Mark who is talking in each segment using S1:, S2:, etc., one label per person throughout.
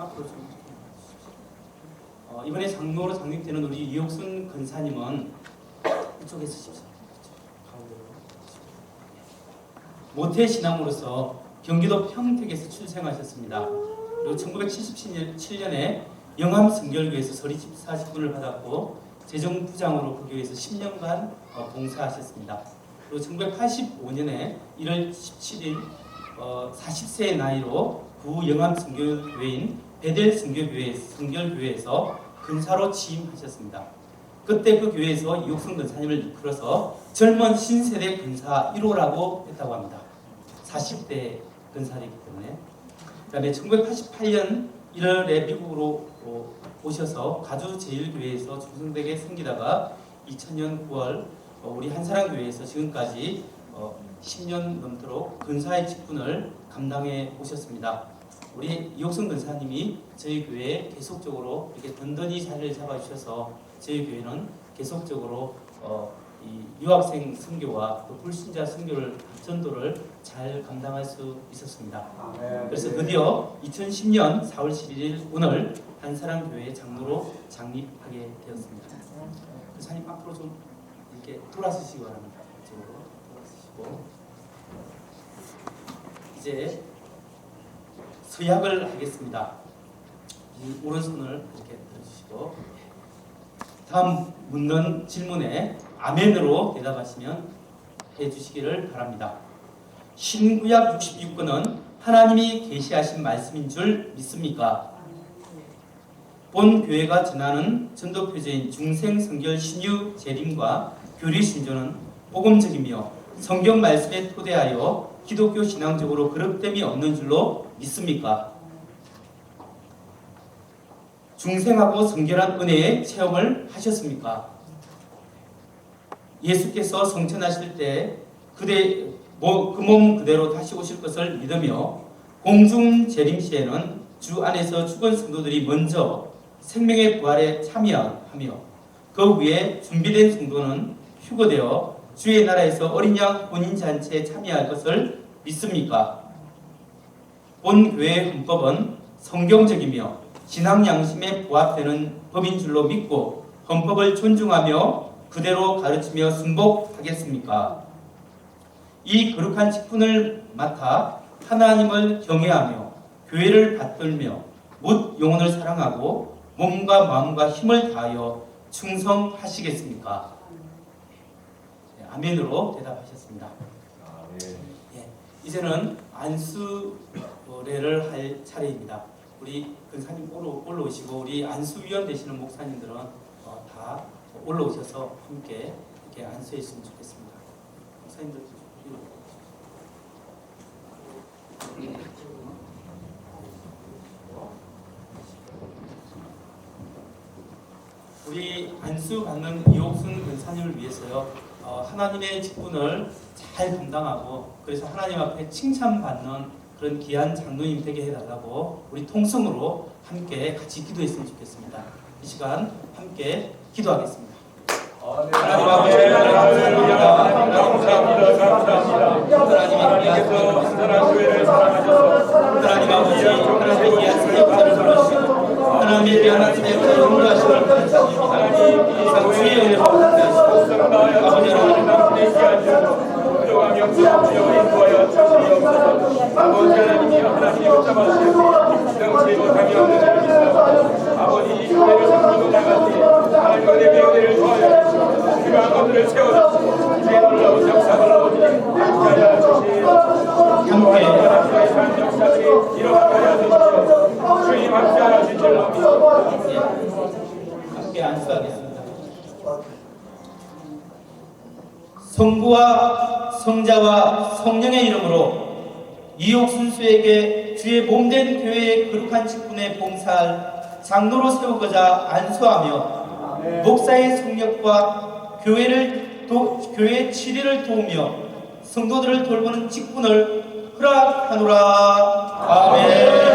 S1: 앞으로 좀 어, 이번에 장로로 장립되는 우리 이옥순 근사님은 이쪽에 서십시오. 모태 신앙으로서 경기도 평택에서 출생하셨습니다. 그리고 1977년에 영암 성결교에서 서리 집사 직분을 받았고 재정부장으로 그 교회에서 10년간 어, 봉사하셨습니다. 그리고 1985년에 1월 17일 어, 40세의 나이로 구 영암 성결교회인 베델 성결교회 성결교회에서 근사로 취임하셨습니다. 그때 그 교회에서 이옥순 근사님을 이끌어서 젊은 신세대 근사 1호라고 했다고 합니다. 40대 근사이기 때문에. 그 다음에 1988년 1월에 미국으로 어, 오셔서 가주 제일교회에서 중성되게 생기다가 2000년 9월 어, 우리 한사랑 교회에서 지금까지 어, 10년 넘도록 근사의 직분을 감당해 오셨습니다. 우리 이옥순 근사님이 저희 교회에 계속적으로 이렇게 든든히 자리를 잡아주셔서 저희 교회는 계속적으로 어, 이 유학생 선교와 또 불신자 선교를 전도를 잘 감당할 수 있었습니다. 그래서 드디어 2010년 4월 11일 오늘 한사랑 교회 장로로 장립하게 되었습니다. 근사님 앞으로 좀 이렇게 돌아서시기 바랍니다. 이쪽으로 돌아서시고 이제 서약을 하겠습니다. 이 오른손을 이렇게 들어주시고 다음 묻는 질문에 아멘으로 대답하시면 해주시기를 바랍니다. 신구약 66권은 하나님이 계시하신 말씀인 줄 믿습니까? 본 교회가 전하는 전도 표제인 중생 성결 신유 재림과 교리 신조는 복음적이며 성경 말씀에 토대하여 기독교 신앙적으로 그릇됨이 없는 줄로 믿습니까? 중생하고 성결한 은혜의 체험을 하셨습니까? 예수께서 성천하실 때 그대 그몸 그대로 다시 오실 것을 믿으며 공중 재림 시에는 주 안에서 죽은 성도들이 먼저 생명의 부활에 참여하며 그 위에 준비된 성도는 휴거되어 주의 나라에서 어린 양 본인 잔치에 참여할 것을 믿습니까? 본 교회의 헌법은 성경적이며 신앙 양심에 부합되는 법인 줄로 믿고 헌법을 존중하며 그대로 가르치며 순복하겠습니까? 이 거룩한 직분을 맡아 하나님을 경외하며 교회를 받들며 묻 영혼을 사랑하고 몸과 마음과 힘을 다하여 충성하시겠습니까? 네, 아멘으로 대답하셨습니다. 예, 이제는 안수 례를 할 차례입니다. 우리 근사님 올라- 올라오시고 우리 안수위원 되시는 목사님들은 어, 다 올라오셔서 함께 이렇게 안수했으면 좋겠습니다. 목사님들 우리 안수 받는 이옥순 근사님을 위해서요 어, 하나님의 직분을 잘 감당하고 그래서 하나님 앞에 칭찬받는 그런 귀한 장로님 되게 해달라고 우리 통성으로 함께 같이 기도했으면 좋겠습니다. 이 시간 함께 기도하겠습니다. 하나님 아버지 하나님 아버지 하나님의 귀한 사역자를 불러주시고 하나님의 귀한 하나님의 영광하심을 받으시고 하나님 주의 은혜를 받으시고 아버지 하나님
S2: 아버지 하나님이 하나님이 붙잡아주시고 당치 못함이 없는 자를 믿사 아버지 이 교회를 섬기고 나갈 때 하나님과 내 명예를 더하여 주시고 그가 것들을 세워주시고 이제 놀라운 역사를 아버지 함께하여 주시고
S1: 함께
S2: 하나님의 산 역사들이 일어나게 하여 주시고 주님 함께하여 주실 줄로 믿습니다
S1: 함께 안수하겠습니다. 성부와 성령의 이름으로 이옥 순수에게 주의 몸된 교회의 거룩한 직분에 봉사할 장로로 세우고자 안수하며 목사의 성력과 교회를 도, 교회 치리를 도우며 성도들을 돌보는 직분을 허락하노라 아멘.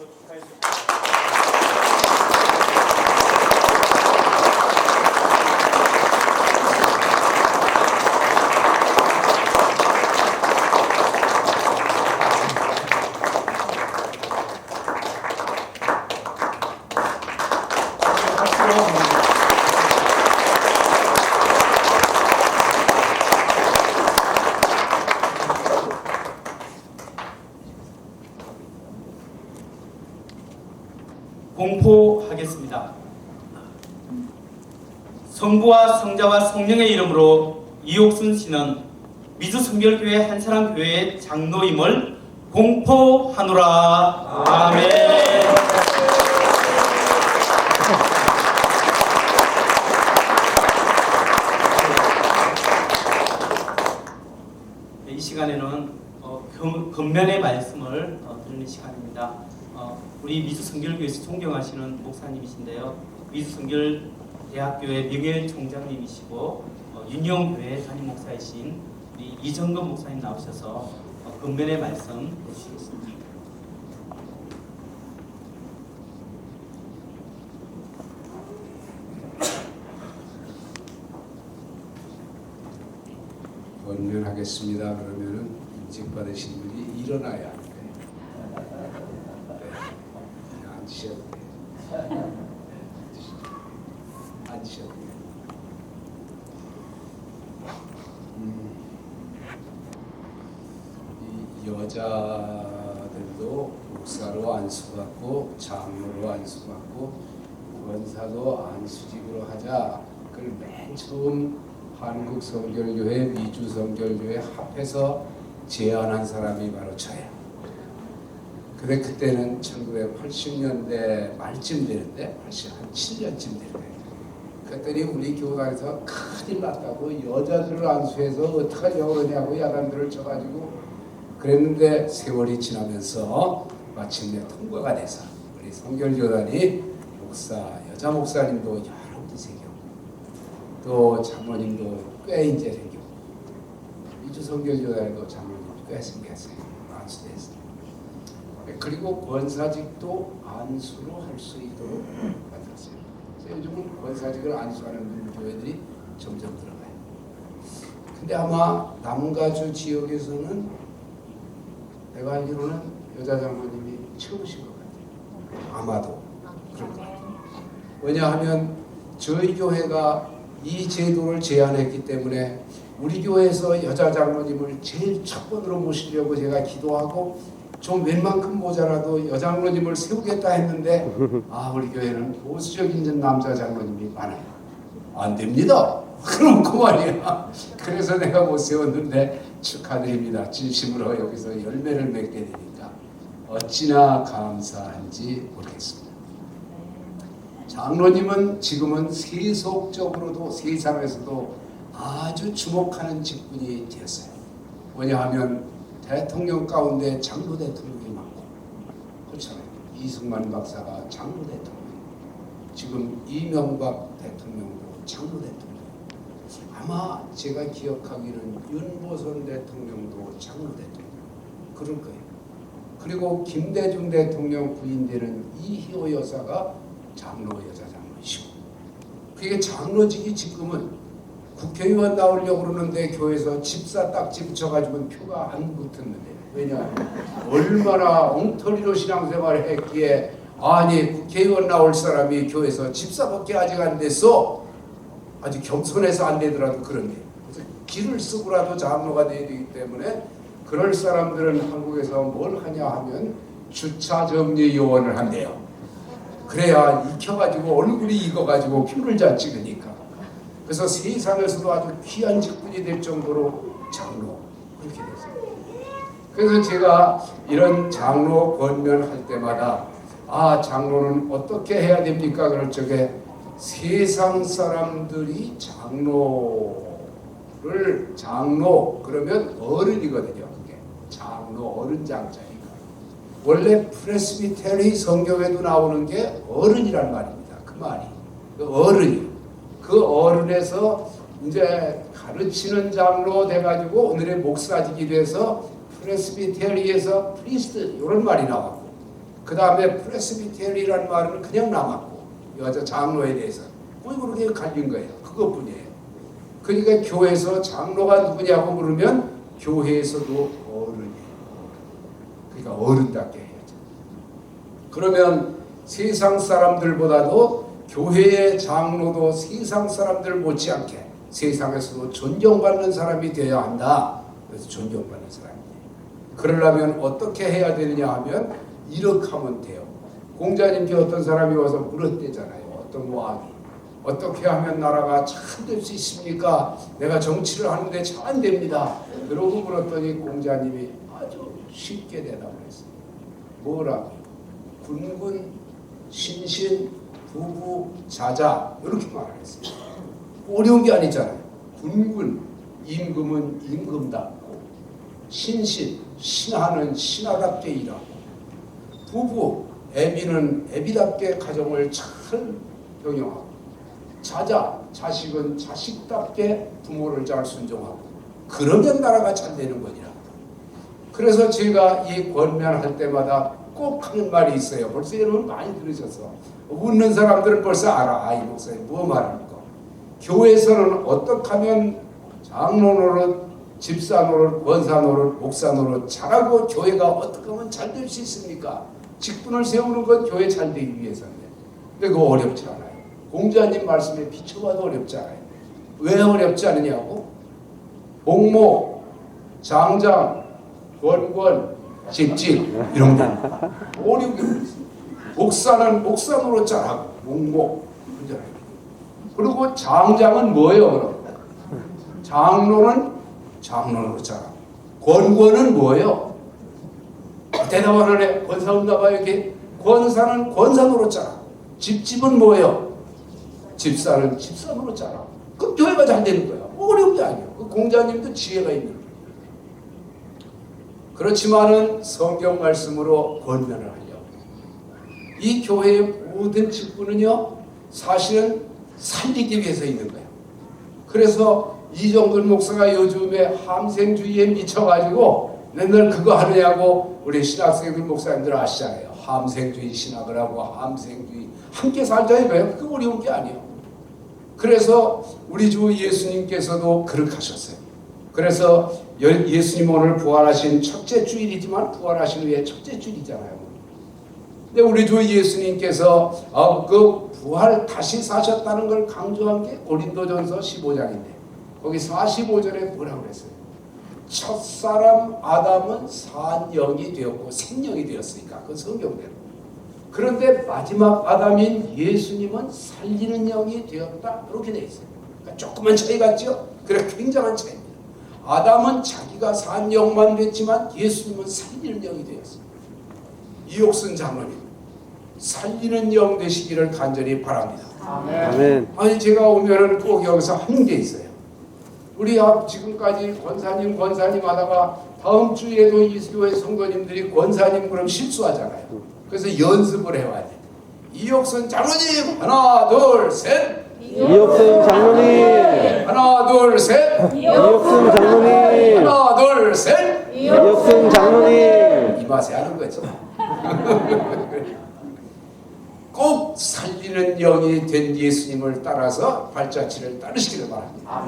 S1: と期解説 성부와 성자와 성령의 이름으로 이옥순 씨는 미주 성결교회 한사람 교회의 장로임을 공포하노라. 아멘. 네, 이 시간에는 어, 금- 겉면의 말씀을 어, 드리는 시간입니다. 어, 우리 미주 성결교에서 존경하시는 목사님이신데요. 미주 성결 대학교의 명예 총장님이시고 어, 윤영교회 담임 목사이신 우리 이정근 목사님 나오셔서 어, 겉면의 말씀 해주시겠습니다.
S3: 권면하겠습니다. 그러면은 인직 받으신 분이 일어나야 돼. 네. 그냥 앉으셔도 돼. 앉으셔도 돼. 음, 이 여자들도 목사로 안수받고 장로로 안수받고 권사도 안수직으로 하자. 그걸 맨 처음 한국 성결교회 미주 성결교회 합해서 제안한 사람이 바로 저예요. 근데 그때는 1980년대 말쯤 되는데 87년쯤 되는데 그랬더니 우리 교단에서 큰일 났다고 여자들을 안수해서 어떡하려고 그러냐고 야단들을 쳐가지고 그랬는데 세월이 지나면서 마침내 통과가 돼서 우리 성결교단이 목사 여자 목사님도 여러 분이 생겼고 또 장로님도 꽤 이제 생겼고 이주 성결교단에도 장로님 꽤 생겼어요. 안수됐어요. 그리고 권사직도 안수로 할 수 있도록 만들었어요. 요즘은 권사직을 안수하는 교회들이 점점 들어가요. 근데 아마 남가주 지역에서는 내가 알기로는 여자 장로님이 처음이신 것 같아요 아마도 그럴 것 같아요 왜냐하면 저희 교회가 이 제도를 제안했기 때문에 우리 교회에서 여자 장로님을 제일 첫 번으로 모시려고 제가 기도하고 좀 웬만큼 모자라도 여자 장로님을 세우겠다 했는데 아 우리 교회는 보수적인 남자 장로님이 많아요. 안 됩니다. 그럼 그만이야. 그래서 내가 못 세웠는데 축하드립니다. 진심으로 여기서 열매를 맺게 되니까 어찌나 감사한지 모르겠습니다. 장로님은 지금은 세속적으로도 세상에서도 아주 주목하는 직분이 되었어요. 왜냐하면 대통령 가운데 장로 대통령이 많고 그렇잖아요. 이승만 박사가 장로 대통령, 지금 이명박 대통령도 장로 대통령. 아마 제가 기억하기는 윤보선 대통령도 장로 대통령 그럴 거예요. 그리고 김대중 대통령 부인 되는 이희호 여사가 장로 여자 장로이시고 그게 장로직이 지금은 국회의원 나오려고 그러는데 교회에서 집사 딱지 붙여가지고 표가 안 붙었는데 왜냐 얼마나 엉터리로 신앙생활을 했기에 아니 국회의원 나올 사람이 교회에서 집사밖에 아직 안 됐어 아직 겸손해서 안 되더라도 그런데 그래서 길을 쓰고라도 장로가 돼야 되기 때문에 그럴 사람들은 한국에서 뭘 하냐 하면 주차 정리 요원을 한대요. 그래야 익혀가지고 얼굴이 익어가지고 표를 잘 찍으니까. 그래서 세상에서도 아주 귀한 직분이 될 정도로 장로 그렇게 됐어요. 그래서 제가 이런 장로 권면할 때마다 아 장로는 어떻게 해야 됩니까? 그럴 적에 세상 사람들이 장로를 장로 그러면 어른이거든요. 그게 장로 어른 장자니까. 원래 프레스비테리 성경에도 나오는 게 어른이란 말입니다. 그 말이 그 어른이 그 어른에서 이제 가르치는 장로 돼가지고 오늘의 목사직이 돼서 프레스비테리에서 프리스트 이런 말이 나왔고 그 다음에 프레스비테리라는 말은 그냥 남았고 여자 장로에 대해서 뭐 그렇게 갈린 거예요. 그것뿐이에요. 그러니까 교회에서 장로가 누구냐고 물으면 교회에서도 어른이에요. 그러니까 어른답게 해야죠. 그러면 세상 사람들보다도 교회의 장로도 세상 사람들 못지않게 세상에서도 존경받는 사람이 되어야 한다. 그래서 존경받는 사람이에요. 그러려면 어떻게 해야 되느냐 하면 이렇게 하면 돼요. 공자님께 어떤 사람이 와서 물었대잖아요. 어떤 왕이 어떻게 하면 나라가 잘 될 수 있습니까? 내가 정치를 하는데 잘 안 됩니다. 그러고 물었더니 공자님이 아주 쉽게 대답을 했어요. 뭐라고? 군군, 신신, 부부, 자자 이렇게 말을 했어요. 어려운 게 아니잖아요. 군군, 임금은 임금답고 신신, 신하는 신하답게 일하고 부부, 애비는 애비답게 가정을 잘 경영하고 자자, 자식은 자식답게 부모를 잘 순종하고 그러면 나라가 잘 되는 거니라. 그래서 제가 이 권면할 때마다 꼭 하는 말이 있어요. 벌써 여러분 많이 들으셨어. 웃는 사람들은 벌써 알아. 아, 이 목사님 뭐 거. 교회에서는 어떻게 하면 장로 노릇, 집사 노릇, 권사 노릇, 목사 노릇 잘하고 교회가 어떻게 하면 잘 될 수 있습니까? 직분을 세우는 건 교회 잘 되기 위해서인데. 근데 그거 어렵지 않아요. 공자님 말씀에 비춰봐도 어렵지 않아요. 왜 어렵지 않느냐고? 목모, 장장, 권권, 직질 이런 거 어려운 게 있어요. 목사는 목사 노릇 잘하고 목모 그잖아요. 그리고 장장은 뭐예요? 장로는 장로로 잘하고 권권은 뭐예요? 대답을 해. 권사 없나 봐요 이렇게. 권사는 권사노로 잘하고 집집은 뭐예요? 집사는 집사노로 잘하고 그럼 교회가 잘 되는 거야 어려운 게 아니에요. 그 공자님도 지혜가 있는 거예요. 그렇지만은 성경 말씀으로 권면을 하려고. 이 교회의 모든 직분은요 사실은 살리기 위해서 있는 거예요. 그래서 이정근 목사가 요즘에 함생주의에 미쳐가지고 맨날 그거 하느냐고 우리 신학생들 목사님들 아시잖아요. 함생주의 신학을 하고 함생주의 함께 살자 이거예요. 그 어려운 게 아니에요. 그래서 우리 주 예수님께서도 그렇게 하셨어요. 그래서 여- 예수님 오늘 부활하신 첫째 주일이지만 부활하신 후에 첫째 주일이잖아요. 근데 우리 주 예수님께서 어, 그 부활 다시 사셨다는 걸 강조한 게 고린도전서 15장인데 거기 45절에 뭐라고 그랬어요? 첫사람 아담은 산영이 되었고 생명이 되었으니까 그 성경대로. 그런데 마지막 아담인 예수님은 살리는 영이 되었다 그렇게 돼 있어요. 그러니까 조그만 차이 같죠? 그래 굉장한 차이입니다. 아담은 자기가 산 영만 됐지만 예수님은 살리는 영이 되었어요. 이옥순 장로님 살리는 영 되시기를 간절히 바랍니다.
S4: 아멘.
S3: 아니 제가 오면은 꼭 여기서 하는 게 있어요. 우리 앞 지금까지 권사님 권사님 하다가 다음 주에도 이 교회 성도님들이 권사님 그럼 실수하잖아요. 그래서 연습을 해와야 돼. 이옥선 장로님 하나 둘 셋.
S4: 이혁승 장로님,
S3: 하나 둘 셋.
S4: 이혁승 장로님,
S3: 하나 둘 셋.
S4: 이혁승 장로님.
S3: 이 맛에 하는 거죠. 꼭 살리는 영이 된 예수님을 따라서 발자취를 따르시기를 바랍니다.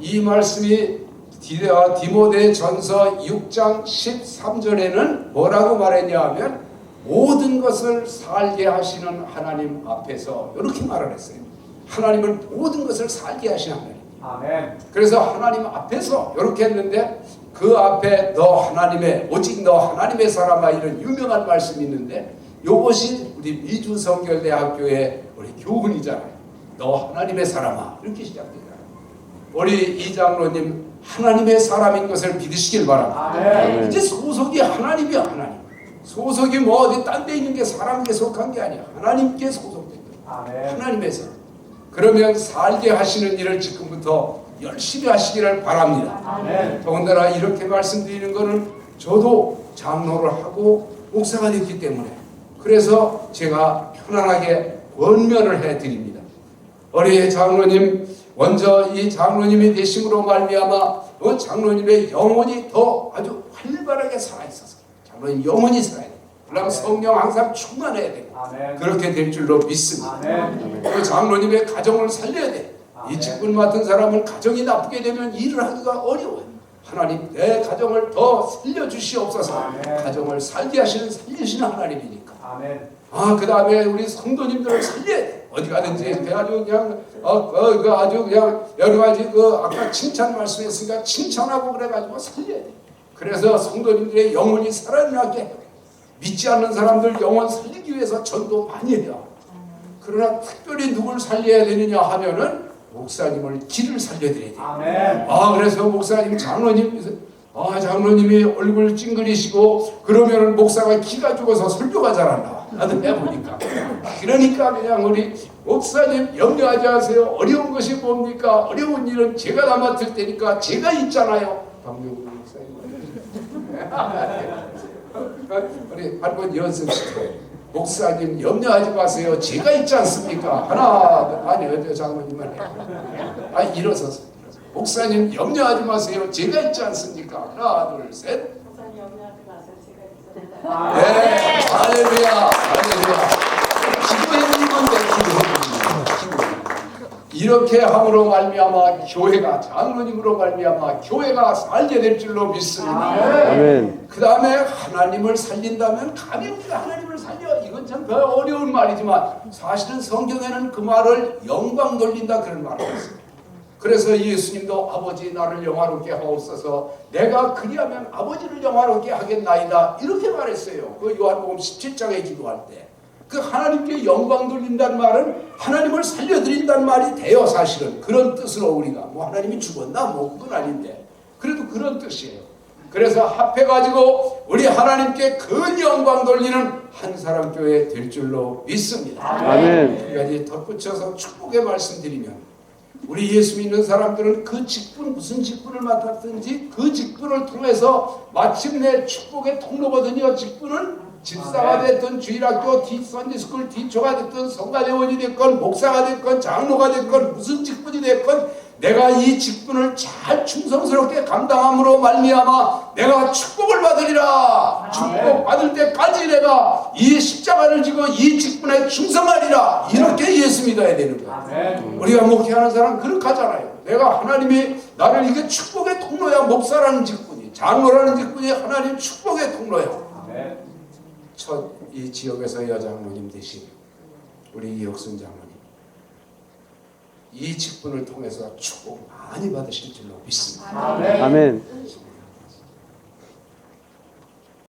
S3: 이 말씀이 디- 어, 디모데 전서 6장 13절에는 뭐라고 말했냐 하면 모든 것을 살게 하시는 하나님 앞에서 이렇게 말을 했어요. 하나님은 모든 것을 살게 하시는 하나님.
S2: 아멘.
S3: 그래서 하나님 앞에서 이렇게 했는데 그 앞에 너 하나님의 오직 너 하나님의 사람아 이런 유명한 말씀이 있는데 이것이 우리 미주 성결대학교의 우리 교훈이잖아요. 너 하나님의 사람아 이렇게 시작되잖아요. 우리 이 장로님 하나님의 사람인 것을 믿으시길 바랍니다.
S2: 아멘.
S3: 이제 소속이 하나님이야 하나님. 소속이 뭐 어디 딴 데 있는 게 사람에게 속한 게 아니야. 하나님께 소속된 거야.
S2: 아멘.
S3: 하나님의 사람. 그러면 살게 하시는 일을 지금부터 열심히 하시기를 바랍니다.
S2: 아멘.
S3: 더군다나 이렇게 말씀드리는 것은 저도 장로를 하고 목사가 됐기 때문에 그래서 제가 편안하게 권면을 해드립니다. 우리 장로님 먼저 이 장로님이 되심으로 말미암아 그 장로님의 영혼이 더 아주 활발하게 살아있어서 장로님 영혼이 살아야 돼요. 그러면 성령 항상 충만해야 돼요.
S2: 아멘.
S3: 그렇게 될 줄로 믿습니다.
S2: 아멘.
S3: 그 장로님의 가정을 살려야 돼. 이
S2: 아멘.
S3: 직분 맡은 사람은 가정이 나쁘게 되면 일을 하기가 어려워요. 하나님 내 가정을 더 살려주시옵소서.
S2: 아멘.
S3: 가정을 살게 하시는 살리시는 하나님이니까.
S2: 아,
S3: 그 다음에 우리 성도님들을 살려야 돼. 어디 가든지 그 아주 그냥 어, 그, 그 아주 그냥 여러 가지 그 아까 칭찬 말씀했으니까 칭찬하고 그래가지고 살려야 돼. 그래서 성도님들의 영혼이 살아나게. 믿지 않는 사람들 영혼 살리기 위해서 전도 많이 해요. 그러나 특별히 누굴 살려야 되느냐 하면은 목사님을 길을 살려드려야 돼요.
S2: 아멘.
S3: 아 그래서 목사님 장로님 아 장로님이 얼굴 찡그리시고 그러면은 목사가 기가 죽어서 설교가 잘안 나와 나도 해보니까. 그러니까 그냥 우리 목사님 염려하지 마세요. 어려운 것이 뭡니까? 어려운 일은 제가 다 맡을 테니까 제가 있잖아요. 방금 목사님. 우리 한번 연습시켜요. 목사님 염려하지 마세요. 제가 있지 않습니까? 하나 아니 장로님만 해 아 일어서서 일어서. 목사님 염려하지 마세요. 제가 있지 않습니까? 하나 둘 셋.
S5: 목사님 염려하지 마세요. 제가 있습니다.
S3: 네. 할렐루야. 할렐루야. 기도해 주는 건데 기도해 주는 거. 기도. 이렇게 함으로 말미암아 교회가 장로님으로 말미암아 교회가 살게 될 줄로 믿습니다.
S4: 아멘.
S3: 그 다음에 하나님을 살린다면 감히 우리가 하나님을 살려 이건 참더 어려운 말이지만 사실은 성경에는 그 말을 영광 돌린다 그런 말을 했습니다. 그래서 예수님도 아버지 나를 영화롭게 하옵소서. 내가 그리하면 아버지를 영화롭게 하겠나이다. 이렇게 말했어요. 그 요한복음 17장에 기도할 때. 그 하나님께 영광 돌린다는 말은 하나님을 살려드린다는 말이 돼요 사실은. 그런 뜻으로 우리가. 뭐 하나님이 죽었나? 뭐 그건 아닌데. 그래도 그런 뜻이에요. 그래서 합해가지고 우리 하나님께 큰 영광 돌리는 한 사람 교회 될 줄로 믿습니다.
S4: 아멘.
S3: 이제 덧붙여서 축복의 말씀드리면 우리 예수 믿는 사람들은 그 직분 무슨 직분을 맡았든지 그 직분을 통해서 마침내 축복의 통로거든요. 직분은 집사가 됐든 주일학교 뒤 선지스쿨 뒤초가 됐든 성가대원이 됐건 목사가 됐건 장로가 됐건 무슨 직분이 됐건 내가 이 직분을 잘 충성스럽게 감당함으로 말미암아 내가 축복을 받으리라. 축복 받을 때까지 내가 이 십자가를 지고 이 직분에 충성하리라. 이렇게 예수 믿어야 되는 거야. 우리가 목회하는 사람 그렇게 하잖아요. 내가 하나님이 나를 이게 축복의 통로야 목사라는 직분이 장로라는 직분이 하나님 축복의 통로야. 첫 이 지역에서 여장로님 되신 우리 이혁순 장로님 이 직분을 통해서 축복 많이 받으실 줄로 믿습니다
S2: 아멘.
S4: 아멘.